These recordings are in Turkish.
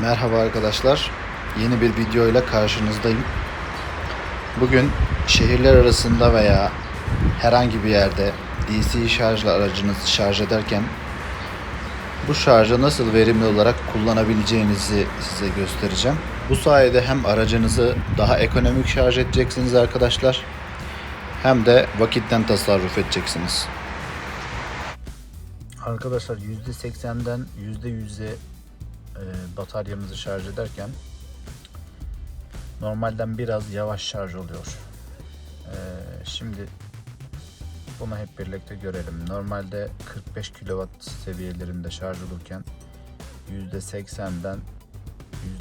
Merhaba arkadaşlar. Yeni bir video ile karşınızdayım. Bugün şehirler arasında veya herhangi bir yerde DC şarjlı aracınızı şarj ederken bu şarjı nasıl verimli olarak kullanabileceğinizi size göstereceğim. Bu sayede hem aracınızı daha ekonomik şarj edeceksiniz arkadaşlar hem de vakitten tasarruf edeceksiniz. Arkadaşlar %80'den %100'e e, bataryamızı şarj ederken normalden biraz yavaş şarj oluyor. E, şimdi bunu hep birlikte görelim. Normalde 45 kW seviyelerinde şarj olurken %80'den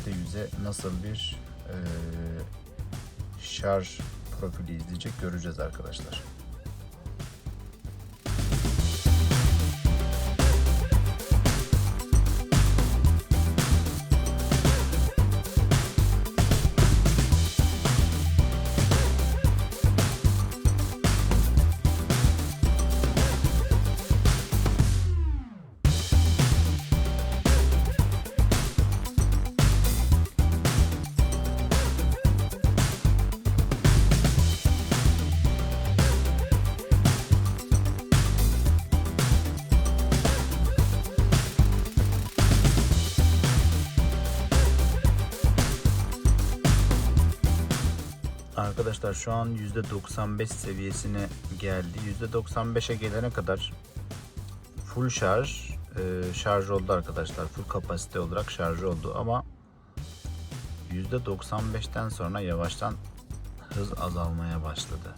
%100'e nasıl bir e, şarj profili izleyecek göreceğiz arkadaşlar. Arkadaşlar şu an %95 seviyesine geldi. %95'e gelene kadar full şarj e, şarj oldu arkadaşlar. Full kapasite olarak şarj oldu ama %95'ten sonra yavaştan hız azalmaya başladı.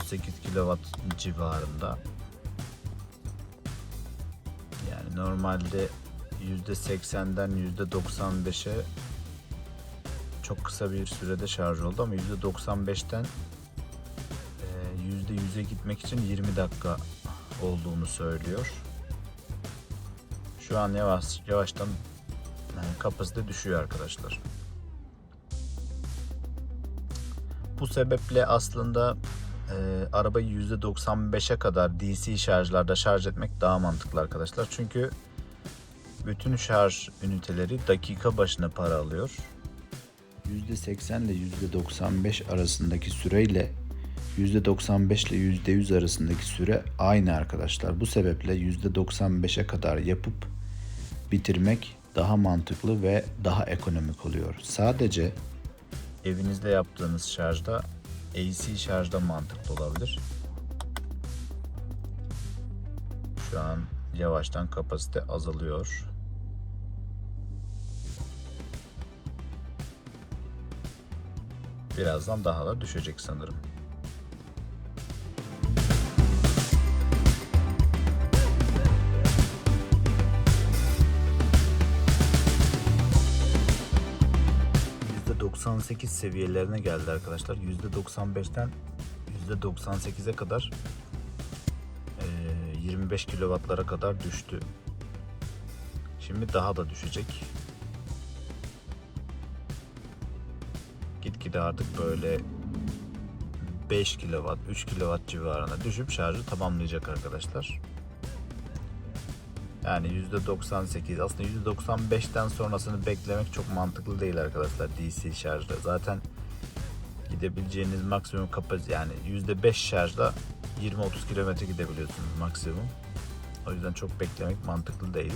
38 kW civarında. Yani normalde %80'den %95'e çok kısa bir sürede şarj oldu ama %95'ten %100'e gitmek için 20 dakika olduğunu söylüyor. Şu an yavaş yavaştan yani kapasite düşüyor arkadaşlar. Bu sebeple aslında e, arabayı %95'e kadar DC şarjlarda şarj etmek daha mantıklı arkadaşlar. Çünkü bütün şarj üniteleri dakika başına para alıyor. %80 ile %95 arasındaki süreyle %95 ile %100 arasındaki süre aynı arkadaşlar. Bu sebeple %95'e kadar yapıp bitirmek daha mantıklı ve daha ekonomik oluyor. Sadece evinizde yaptığınız şarjda AC şarjda mantıklı olabilir. Şu an yavaştan kapasite azalıyor. Birazdan daha da düşecek sanırım. %98 seviyelerine geldi arkadaşlar. %95'ten %98'e kadar eee, 25 kW'lara kadar düştü. Şimdi daha da düşecek. Gitgide artık böyle 5 kW, 3 kW civarına düşüp şarjı tamamlayacak arkadaşlar. Yani %98 aslında %95'ten sonrasını beklemek çok mantıklı değil arkadaşlar DC şarjda. Zaten gidebileceğiniz maksimum kapasite yani %5 şarjla 20-30 kilometre gidebiliyorsunuz maksimum. O yüzden çok beklemek mantıklı değil.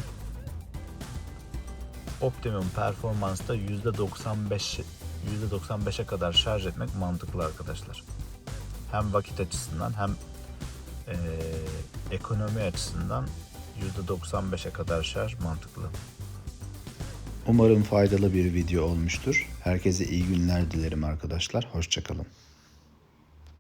Optimum performansta %95 %95'e kadar şarj etmek mantıklı arkadaşlar. Hem vakit açısından hem eee, ekonomi açısından %95'e kadar şarj mantıklı. Umarım faydalı bir video olmuştur. Herkese iyi günler dilerim arkadaşlar. Hoşçakalın.